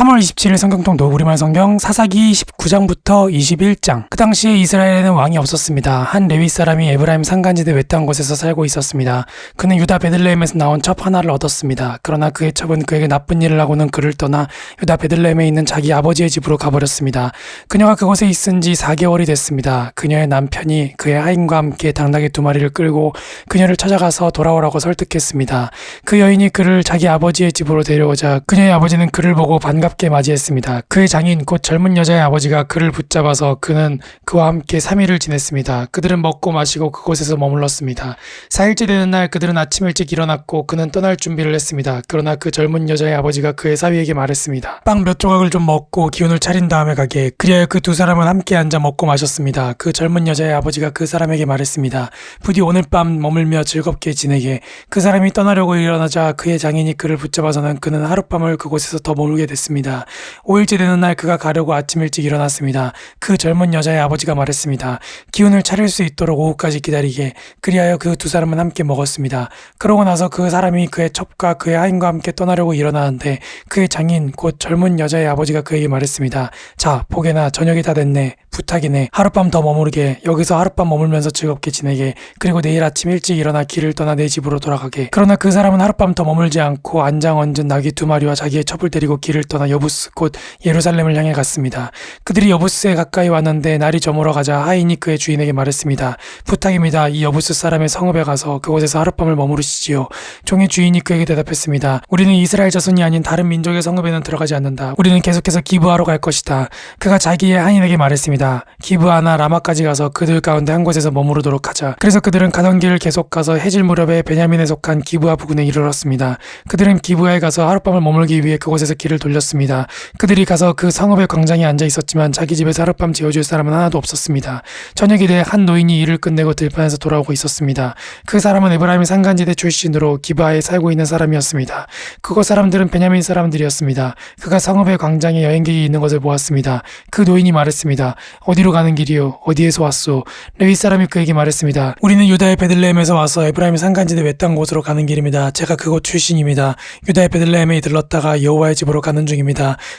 3월 27일 성경통도 우리말 성경 사사기 19장부터 21장. 그 당시에 이스라엘에는 왕이 없었습니다. 한 레위 사람이 에브라임 산간지대 외딴 곳에서 살고 있었습니다. 그는 유다 베들레헴에서 나온 첩 하나를 얻었습니다. 그러나 그의 첩은 그에게 나쁜 일을 하고는 그를 떠나 유다 베들레헴에 있는 자기 아버지의 집으로 가버렸습니다. 그녀가 그곳에 있은 지 4개월이 됐습니다. 그녀의 남편이 그의 하인과 함께 당나귀 두 마리를 끌고 그녀를 찾아가서 돌아오라고 설득했습니다. 그 여인이 그를 자기 아버지의 집으로 데려오자 그녀의 아버지는 그를 보고 반갑 게 맞이했습니다. 그의 장인 곧 젊은 여자의 아버지가 그를 붙잡아서 그는 그와 함께 3일을 지냈습니다. 그들은 먹고 마시고 그곳에서 머물렀습니다. 4일째 되는 날 그들은 아침 일찍 일어났고 그는 떠날 준비를 했습니다. 그러나 그 젊은 여자의 아버지가 그의 사위에게 말했습니다. 빵 몇 조각을 좀 먹고 기운을 차린 다음에 가게. 그리하여 그 두 사람은 함께 앉아 먹고 마셨습니다. 그 젊은 여자의 아버지가 그 사람에게 말했습니다. 부디 오늘 밤 머물며 즐겁게 지내게. 그 사람이 떠나려고 일어나자 그의 장인이 그를 붙잡아서는 그는 하룻밤을 그곳에서 더 머물게 됐습니다. 5일째 되는 날 그가 가려고 아침 일찍 일어났습니다. 그 젊은 여자의 아버지가 말했습니다. 기운을 차릴 수 있도록 오후까지 기다리게. 그리하여 그 두 사람은 함께 먹었습니다. 그러고 나서 그 사람이 그의 첩과 그의 하인과 함께 떠나려고 일어나는데 그의 장인 곧 젊은 여자의 아버지가 그에게 말했습니다. 자, 보게나 저녁이 다 됐네. 부탁이네. 하룻밤 더 머무르게. 여기서 하룻밤 머물면서 즐겁게 지내게. 그리고 내일 아침 일찍 일어나 길을 떠나 내 집으로 돌아가게. 그러나 그 사람은 하룻밤 더 머물지 않고 안장 얹은 나귀 두 마리와 자기의 첩을 데리고 길을 떠나 여부스 곧 예루살렘을 향해 갔습니다. 그들이 여부스에 가까이 왔는데 날이 저물어 가자 하인이 그의 주인에게 말했습니다. 부탁입니다. 이 여부스 사람의 성읍에 가서 그곳에서 하룻밤을 머무르시지요. 종의 주인이 그에게 대답했습니다. 우리는 이스라엘 자손이 아닌 다른 민족의 성읍에는 들어가지 않는다. 우리는 계속해서 기부하러 갈 것이다. 그가 자기의 하인에게 말했습니다. 기부하나 라마까지 가서 그들 가운데 한 곳에서 머무르도록 하자. 그래서 그들은 가던 길을 계속 가서 해질 무렵에 베냐민에 속한 기부하 부근에 이르렀습니다. 그들은 기부하에 가서 하룻밤을 머물기 위해 그곳에서 길을 돌렸습니다. 그들이 가서 그 성읍의 광장에 앉아 있었지만 자기 집에서 하룻밤 재워줄 사람은 하나도 없었습니다. 저녁이 돼 한 노인이 일을 끝내고 들판에서 돌아오고 있었습니다. 그 사람은 에브라임 산간지대 출신으로 기바에 살고 있는 사람이었습니다. 그곳 사람들은 베냐민 사람들이었습니다. 그가 성읍의 광장에 여행객이 있는 것을 보았습니다. 그 노인이 말했습니다. 어디로 가는 길이요? 어디에서 왔소? 레위 사람이 그에게 말했습니다. 우리는 유다의 베들레헴에서 와서 에브라임 산간지대 외딴 곳으로 가는 길입니다. 제가 그곳 출신입니다. 유다의 베들레헴에 들렀다가 여호와의 집으로 가는 중입니다.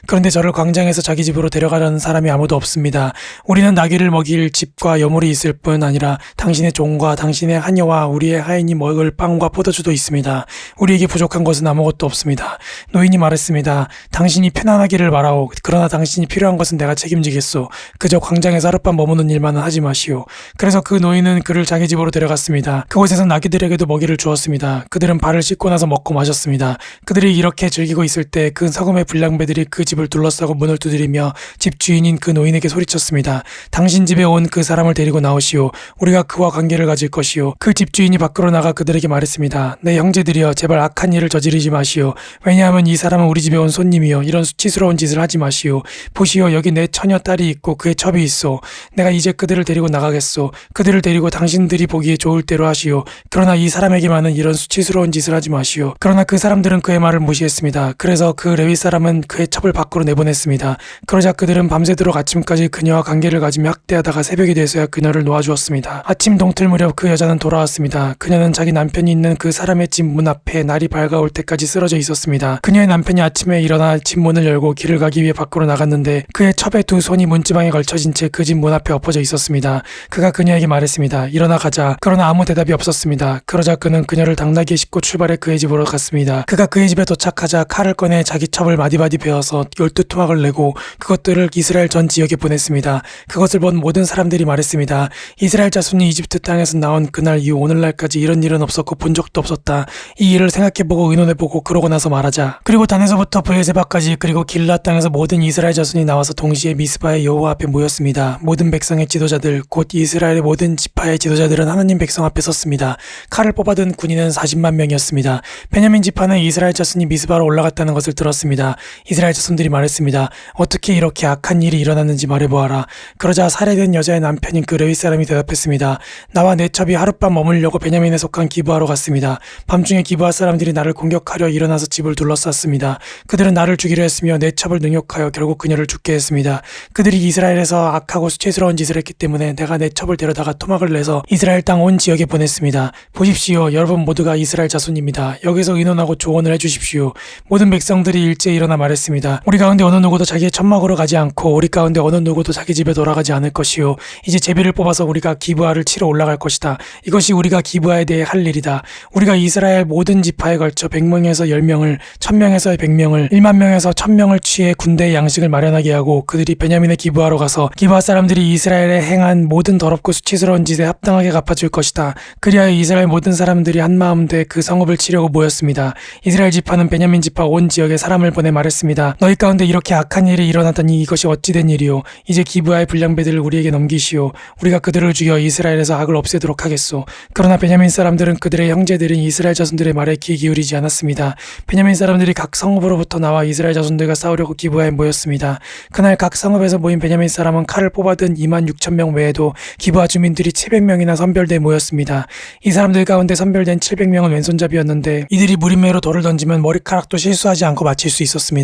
그런데 저를 광장에서 자기 집으로 데려가려는 사람이 아무도 없습니다. 우리는 나귀를 먹일 집과 여물이 있을 뿐 아니라 당신의 종과 당신의 하녀와 우리의 하인이 먹을 빵과 포도주도 있습니다. 우리에게 부족한 것은 아무것도 없습니다. 노인이 말했습니다. 당신이 편안하기를 바라오. 그러나 당신이 필요한 것은 내가 책임지겠소. 그저 광장에서 하룻밤 머무는 일만은 하지 마시오. 그래서 그 노인은 그를 자기 집으로 데려갔습니다. 그곳에서 나귀들에게도 먹이를 주었습니다. 그들은 발을 씻고 나서 먹고 마셨습니다. 그들이 이렇게 즐기고 있을 때 그 서금의 불량 배들이 그 집을 둘러싸고 문을 두드리며 집 주인인 그 노인에게 소리쳤습니다. 당신 집에 온 그 사람을 데리고 나오시오. 우리가 그와 관계를 가질 것이오. 그 집 주인이 밖으로 나가 그들에게 말했습니다. 내 형제들이여 제발 악한 일을 저지르지 마시오. 왜냐하면 이 사람은 우리 집에 온 손님이요. 이런 수치스러운 짓을 하지 마시오. 보시오 여기 내 처녀 딸이 있고 그의 첩이 있어. 내가 이제 그들을 데리고 나가겠소. 그들을 데리고 당신들이 보기에 좋을 대로 하시오. 그러나 이 사람에게만은 이런 수치스러운 짓을 하지 마시오. 그러나 그 사람들은 그의 말을 무시했습니다. 그래서 그 레위 사람은 그의 첩을 밖으로 내보냈습니다. 그러자 그들은 밤새도록 아침까지 그녀와 관계를 가지며 학대하다가 새벽이 돼서야 그녀를 놓아주었습니다. 아침 동틀 무렵 그 여자는 돌아왔습니다. 그녀는 자기 남편이 있는 그 사람의 집 문 앞에 날이 밝아올 때까지 쓰러져 있었습니다. 그녀의 남편이 아침에 일어나 집 문을 열고 길을 가기 위해 밖으로 나갔는데 그의 첩의 두 손이 문지방에 걸쳐진 채 그 집 문 앞에 엎어져 있었습니다. 그가 그녀에게 말했습니다. 일어나 가자. 그러나 아무 대답이 없었습니다. 그러자 그는 그녀를 당나귀에 싣고 출발해 그의 집으로 갔습니다. 그가 그의 집에 도착하자 칼을 꺼내 자기 첩을 마디마디 베어서 열두 토막을 내고 그것들을 이스라엘 전 지역에 보냈습니다. 그것을 본 모든 사람들이 말했습니다. 이스라엘 자손이 이집트 땅에서 나온 그날 이후 오늘날까지 이런 일은 없었고 본 적도 없었다. 이 일을 생각해보고 의논해보고 그러고 나서 말하자. 그리고 단에서부터 브에세바까지 그리고 길라 땅에서 모든 이스라엘 자손이 나와서 동시에 미스바의 여호와 앞에 모였습니다. 모든 백성의 지도자들 곧 이스라엘의 모든 지파의 지도자들은 하나님 백성 앞에 섰습니다. 칼을 뽑아든 군인은 40만 명이었습니다. 베냐민 지파는 이스라엘 자손이 미스바로 올라갔다는 것을 들었습니다. 이스라엘 자손들이 말했습니다. 어떻게 이렇게 악한 일이 일어났는지 말해보아라. 그러자 살해된 여자의 남편인 그 레위 사람이 대답했습니다. 나와 내 첩이 하룻밤 머물려고 베냐민에 속한 기부하러 갔습니다. 밤중에 기부할 사람들이 나를 공격하려 일어나서 집을 둘러쌌습니다. 그들은 나를 죽이려 했으며 내 첩을 능욕하여 결국 그녀를 죽게 했습니다. 그들이 이스라엘에서 악하고 수치스러운 짓을 했기 때문에 내가 내 첩을 데려다가 토막을 내서 이스라엘 땅 온 지역에 보냈습니다. 보십시오. 여러분 모두가 이스라엘 자손입니다. 여기서 의논하고 조언을 해주십시오. 모든 백성들이 일제히 일어나 말했습니다. 말했습니다. 우리 가운데 어느 누구도 자기의 천막으로 가지 않고 우리 가운데 어느 누구도 자기 집에 돌아가지 않을 것이요 이제 제비를 뽑아서 우리가 기브아를 치러 올라갈 것이다. 이것이 우리가 기브아에 대해 할 일이다. 우리가 이스라엘 모든 지파에 걸쳐 100명에서 10명을 1000명에서 100명을 1만 명에서 1000명을 취해 군대의 양식을 마련하게 하고 그들이 베냐민의 기브아로 가서 기브아 사람들이 이스라엘에 행한 모든 더럽고 수치스러운 짓에 합당하게 갚아줄 것이다. 그리하여 이스라엘 모든 사람들이 한 마음 돼 그 성읍을 치려고 모였습니다. 이스라엘 지파는 베냐민 지파 온 지역에 사람을 보내 말했습니다. 너희 가운데 이렇게 악한 일이 일어났더니 이것이 어찌된 일이요? 이제 기브아의 불량배들을 우리에게 넘기시오. 우리가 그들을 죽여 이스라엘에서 악을 없애도록 하겠소. 그러나 베냐민 사람들은 그들의 형제들인 이스라엘 자손들의 말에 귀 기울이지 않았습니다. 베냐민 사람들이 각 성읍으로부터 나와 이스라엘 자손들과 싸우려고 기브아에 모였습니다. 그날 각 성읍에서 모인 베냐민 사람은 칼을 뽑아든 2만 6천 명 외에도 기브아 주민들이 700명이나 선별돼 모였습니다. 이 사람들 가운데 선별된 700명은 왼손잡이였는데 이들이 무림매로 돌을 던지면 머리카락도 실수하지 않고 맞힐 수 있었습니다.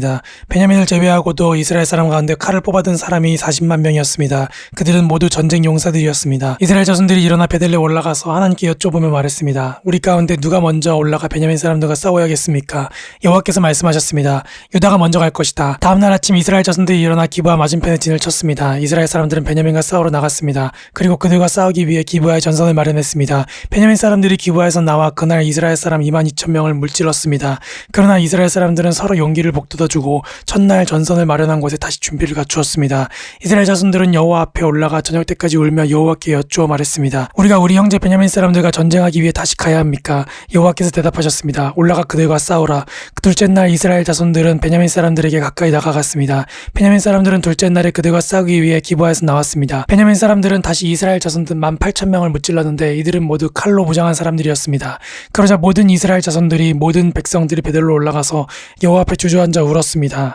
베냐민을 제외하고도 이스라엘 사람 가운데 칼을 뽑아든 사람이 40만 명이었습니다. 그들은 모두 전쟁 용사들이었습니다. 이스라엘 자손들이 일어나 베델레 올라가서 하나님께 여쭤보며 말했습니다. 우리 가운데 누가 먼저 올라가 베냐민 사람들과 싸워야겠습니까? 여호와께서 말씀하셨습니다. 유다가 먼저 갈 것이다. 다음 날 아침 이스라엘 자손들이 일어나 기브아 맞은편에 진을 쳤습니다. 이스라엘 사람들은 베냐민과 싸우러 나갔습니다. 그리고 그들과 싸우기 위해 기브아의 전선을 마련했습니다. 베냐민 사람들이 기브아에서 나와 그날 이스라엘 사람 2만 2천 명을 물질렀습니다. 그러나 이스라엘 사람들은 서로 용기를 복돋아 주고 첫날 전선을 마련한 곳에 다시 준비를 갖추었습니다. 이스라엘 자손들은 여호와 앞에 올라가 저녁 때까지 울며 여호와께 여쭈어 말했습니다. 우리가 우리 형제 베냐민 사람들과 전쟁하기 위해 다시 가야 합니까? 여호와께서 대답하셨습니다. 올라가 그들과 싸우라. 그 둘째 날 이스라엘 자손들은 베냐민 사람들에게 가까이 다가갔습니다. 베냐민 사람들은 둘째 날에 그들과 싸우기 위해 기부하에서 나왔습니다. 베냐민 사람들은 다시 이스라엘 자손들 18,000명을 무찔렀는데 이들은 모두 칼로 무장한 사람들이었습니다. 그러자 모든 이스라엘 자손들이 모든 백성들이 베델로 올라가서 여호와 앞에 주저앉아 울었습니다.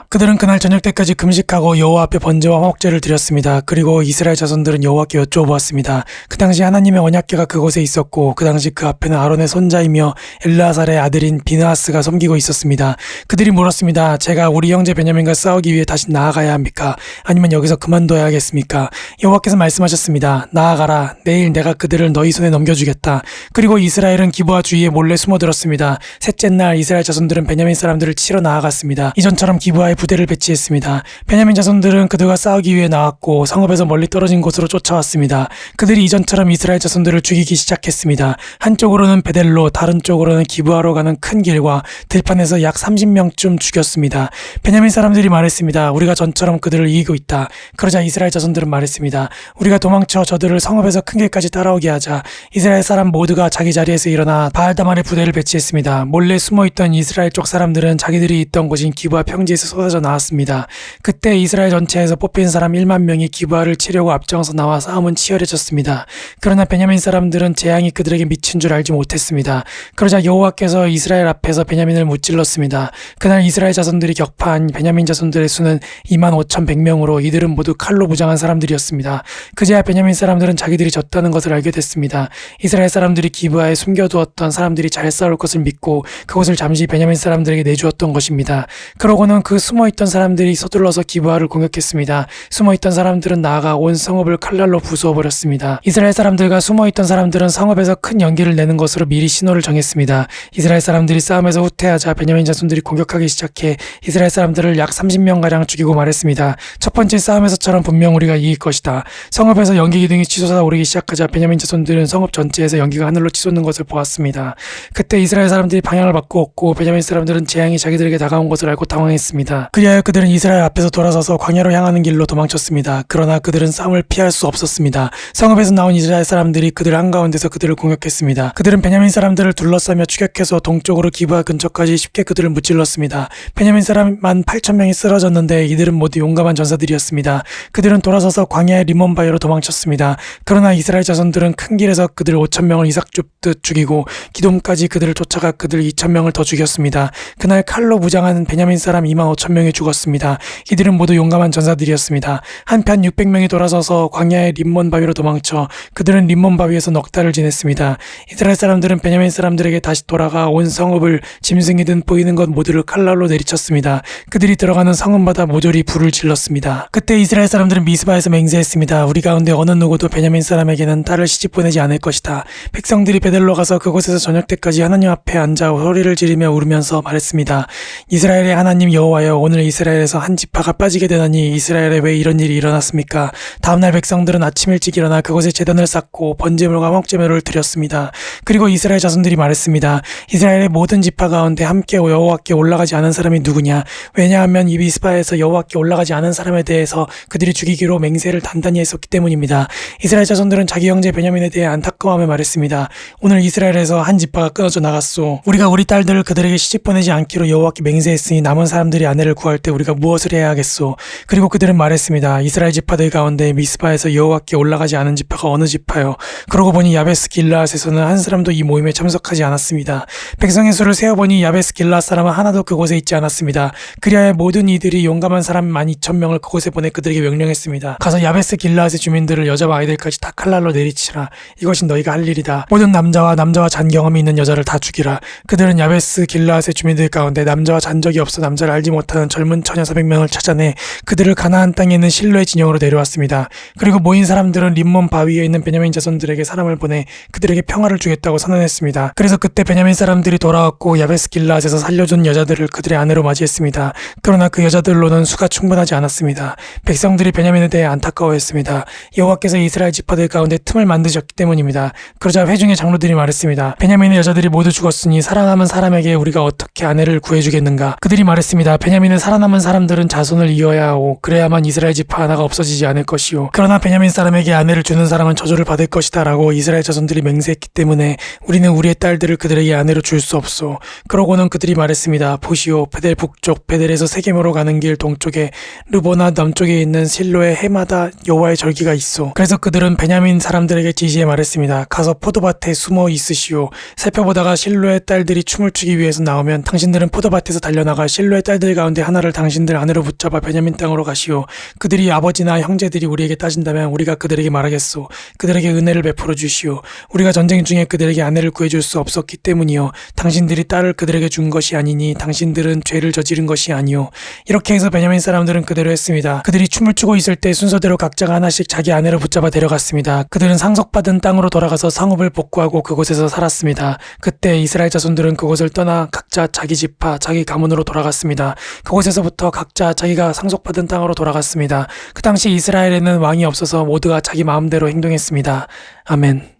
그들은 그날 저녁 때까지 금식하고 여호와 앞에 번제와 화목제를 드렸습니다. 그리고 이스라엘 자손들은 여호와께 여쭤보았습니다. 그 당시 하나님의 언약궤가 그곳에 있었고 그 당시 그 앞에는 아론의 손자이며 엘르아살의 아들인 비느하스가 섬기고 있었습니다. 그들이 물었습니다. 제가 우리 형제 베냐민과 싸우기 위해 다시 나아가야 합니까? 아니면 여기서 그만둬야 하겠습니까? 여호와께서 말씀하셨습니다. 나아가라. 내일 내가 그들을 너희 손에 넘겨주겠다. 그리고 이스라엘은 기부와 주위에 몰래 숨어들었습니다. 셋째 날 이스라엘 자손들은 베냐민 사람들을 치러 나아갔습니다. 이전 처럼 기부하에 부대를 배치했습니다. 베냐민 자손들은 그들과 싸우기 위해 나왔고 성읍에서 멀리 떨어진 곳으로 쫓아왔습니다. 그들이 이전처럼 이스라엘 자손들을 죽이기 시작했습니다. 한쪽으로는 베델로 다른 쪽으로는 기부하러 가는 큰 길과 들판에서 약 30명쯤 죽였습니다. 베냐민 사람들이 말했습니다. 우리가 전처럼 그들을 이기고 있다. 그러자 이스라엘 자손들은 말했습니다. 우리가 도망쳐 저들을 성읍에서 큰 길까지 따라오게 하자. 이스라엘 사람 모두가 자기 자리에서 일어나 바알다만의 부대를 배치했습니다. 몰래 숨어있던 이스라엘 쪽 사람들은 자기들이 있던 곳인 기부하 평지에서 쏟아져 나왔습니다. 그때 이스라엘 전체에서 뽑힌 사람 1만 명이 기부하를 치려고 앞장서 나와 싸움은 치열해졌습니다. 그러나 베냐민 사람들은 재앙이 그들에게 미친 줄 알지 못했습니다. 그러자 여호와께서 이스라엘 앞에서 베냐민을 무찔렀습니다. 그날 이스라엘 자손들이 격파한 베냐민 자손들의 수는 2만 5천 100명으로 이들은 모두 칼로 무장한 사람들이었습니다. 그제야 베냐민 사람들은 자기들이 졌다는 것을 알게 됐습니다. 이스라엘 사람들이 기브아에 숨겨두었던 사람들이 잘 싸울 것을 믿고 그곳을 잠시 베냐민 사람들에게 내주었던 것입니다. 그러 고는 그 숨어있던 사람들이 서둘러서 기브아를 공격했습니다. 숨어있던 사람들은 나아가 온 성읍을 칼날로 부수어버렸습니다. 이스라엘 사람들과 숨어있던 사람들은 성읍에서 큰 연기를 내는 것으로 미리 신호를 정했습니다. 이스라엘 사람들이 싸움에서 후퇴하자 베냐민 자손들이 공격하기 시작해 이스라엘 사람들을 약 30명가량 죽이고 말했습니다. 첫 번째 싸움에서처럼 분명 우리가 이길 것이다. 성읍에서 연기 기둥이 치솟아 오르기 시작하자 베냐민 자손들은 성읍 전체에서 연기가 하늘로 치솟는 것을 보았습니다. 그때 이스라엘 사람들이 방향을 바꾸었고 베냐민 사람들은 재앙이 자기들에게 다가온 것을 알고 당황 했습니다. 그리하여 그들은 이스라엘 앞에서 돌아서서 광야로 향하는 길로 도망쳤습니다. 그러나 그들은 싸움을 피할 수 없었습니다. 성읍에서 나온 이스라엘 사람들이 그들 한가운데서 그들을 공격했습니다. 그들은 베냐민 사람들을 둘러싸며 추격해서 동쪽으로 기브아 근처까지 쉽게 그들을 무찔렀습니다. 베냐민 사람 만 8천 명이 쓰러졌는데 이들은 모두 용감한 전사들이었습니다. 그들은 돌아서서 광야의 리몬바이로 도망쳤습니다. 그러나 이스라엘 자손들은 큰 길에서 그들 5천 명을 이삭 줍듯 죽이고 기돔까지 그들을 쫓아가 그들 2천 명을 더 죽였습니다. 그날 칼로 무장한 베냐민 사람 2만 5천 명이 죽었습니다. 이들은 모두 용감한 전사들이었습니다. 한편 600명이 돌아서서 광야의 림몬 바위로 도망쳐 그들은 림몬 바위에서 넉 달을 지냈습니다. 이스라엘 사람들은 베냐민 사람들에게 다시 돌아가 온 성읍을 짐승이든 보이는 것 모두를 칼날로 내리쳤습니다. 그들이 들어가는 성읍마다 모조리 불을 질렀습니다. 그때 이스라엘 사람들은 미스바에서 맹세했습니다. 우리 가운데 어느 누구도 베냐민 사람에게는 딸을 시집 보내지 않을 것이다. 백성들이 베델로 가서 그곳에서 저녁 때까지 하나님 앞에 앉아 소리를 지르며 울으면서 말했습니다. 이스라엘의 하나님 하나님 여호와여 오늘 이스라엘에서 한 지파가 빠지게 되다니 이스라엘에 왜 이런 일이 일어났습니까? 다음날 백성들은 아침 일찍 일어나 그곳에 재단을 쌓고 번제물과 먹제물을 드렸습니다. 그리고 이스라엘 자손들이 말했습니다. 이스라엘의 모든 지파 가운데 함께 여호와께 올라가지 않은 사람이 누구냐? 왜냐하면 이 미스바에서 여호와께 올라가지 않은 사람에 대해서 그들이 죽이기로 맹세를 단단히 했었기 때문입니다. 이스라엘 자손들은 자기 형제 베냐민에 대해 안타까워하며 말했습니다. 오늘 이스라엘에서 한 지파가 끊어져 나갔소. 우리가 우리 딸들을 그들에게 시집 보내지 않기로 여호와께 맹세했으니 남은 사람들이 아내를 구할 때 우리가 무엇을 해야 하겠소? 그리고 그들은 말했습니다. 이스라엘 지파들 가운데 미스바에서 여호와께 올라가지 않은 지파가 어느 지파요? 그러고 보니 야베스 길라앗에서는 한 사람도 이 모임에 참석하지 않았습니다. 백성의 수를 세어보니 야베스 길라앗 사람은 하나도 그곳에 있지 않았습니다. 그리하여 모든 이들이 용감한 사람 만 2천 명을 그곳에 보내 그들에게 명령했습니다. 가서 야베스 길라앗의 주민들을 여자와 아이들까지 다 칼날로 내리치라. 이것이 너희가 할 일이다. 모든 남자와 남자와 잔 경험이 있는 여자를 다 죽이라. 그들은 야베스 길라앗의 주민들 가운데 남자와 잔 적이 없어 남 자를 알지 못하는 젊은 처녀 400명을 찾아내 그들을 가나안 땅에 있는 실로의 진영으로 내려왔습니다. 그리고 모인 사람들은 림몬 바위에 있는 베냐민 자손들에게 사람을 보내 그들에게 평화를 주겠다고 선언했습니다. 그래서 그때 베냐민 사람들이 돌아왔고 야베스 길라앗에서 살려준 여자들을 그들의 아내로 맞이했습니다. 그러나 그 여자들로는 수가 충분하지 않았습니다. 백성들이 베냐민에 대해 안타까워했습니다. 여호와께서 이스라엘 지파들 가운데 틈을 만드셨기 때문입니다. 그러자 회중의 장로들이 말했습니다. 베냐민의 여자들이 모두 죽었으니 살아남은 사람에게 우리가 어떻게 아내를 구해주겠는가? 그들이 말했습니다. 베냐민의 살아남은 사람들은 자손을 이어야 하오. 그래야만 이스라엘 지파 하나가 없어지지 않을 것이오. 그러나 베냐민 사람에게 아내를 주는 사람은 저주를 받을 것이다라고 이스라엘 자손들이 맹세했기 때문에 우리는 우리의 딸들을 그들에게 아내로 줄 수 없소. 그러고는 그들이 말했습니다. 보시오. 베델 북쪽 베델에서 세겜으로 가는 길 동쪽에 르보나 남쪽에 있는 실로의 해마다 여호와의 절기가 있소. 그래서 그들은 베냐민 사람들에게 지시해 말했습니다. 가서 포도밭에 숨어 있으시오. 살펴보다가 실로의 딸들이 춤을 추기 위해서 나오면 당신들은 포도밭에서 달려나가 실로의 딸들 가운데 하나를 당신들 아내로 붙잡아 베냐민 땅으로 가시오. 그들이 아버지나 형제들이 우리에게 따진다면 우리가 그들에게 말하겠소. 그들에게 은혜를 베풀어 주시오. 우리가 전쟁 중에 그들에게 아내를 구해줄 수 없었기 때문이요. 당신들이 딸을 그들에게 준 것이 아니니 당신들은 죄를 저지른 것이 아니오. 이렇게 해서 베냐민 사람들은 그대로 했습니다. 그들이 춤을 추고 있을 때 순서대로 각자가 하나씩 자기 아내를 붙잡아 데려갔습니다. 그들은 상속받은 땅으로 돌아가서 성읍을 복구하고 그곳에서 살았습니다. 그때 이스라엘 자손들은 그곳을 떠나 각자 자기 지파, 자기 가문으로 돌아갔습니다. 그곳에서부터 각자 자기가 상속받은 땅으로 돌아갔습니다. 그 당시 이스라엘에는 왕이 없어서 모두가 자기 마음대로 행동했습니다. 아멘.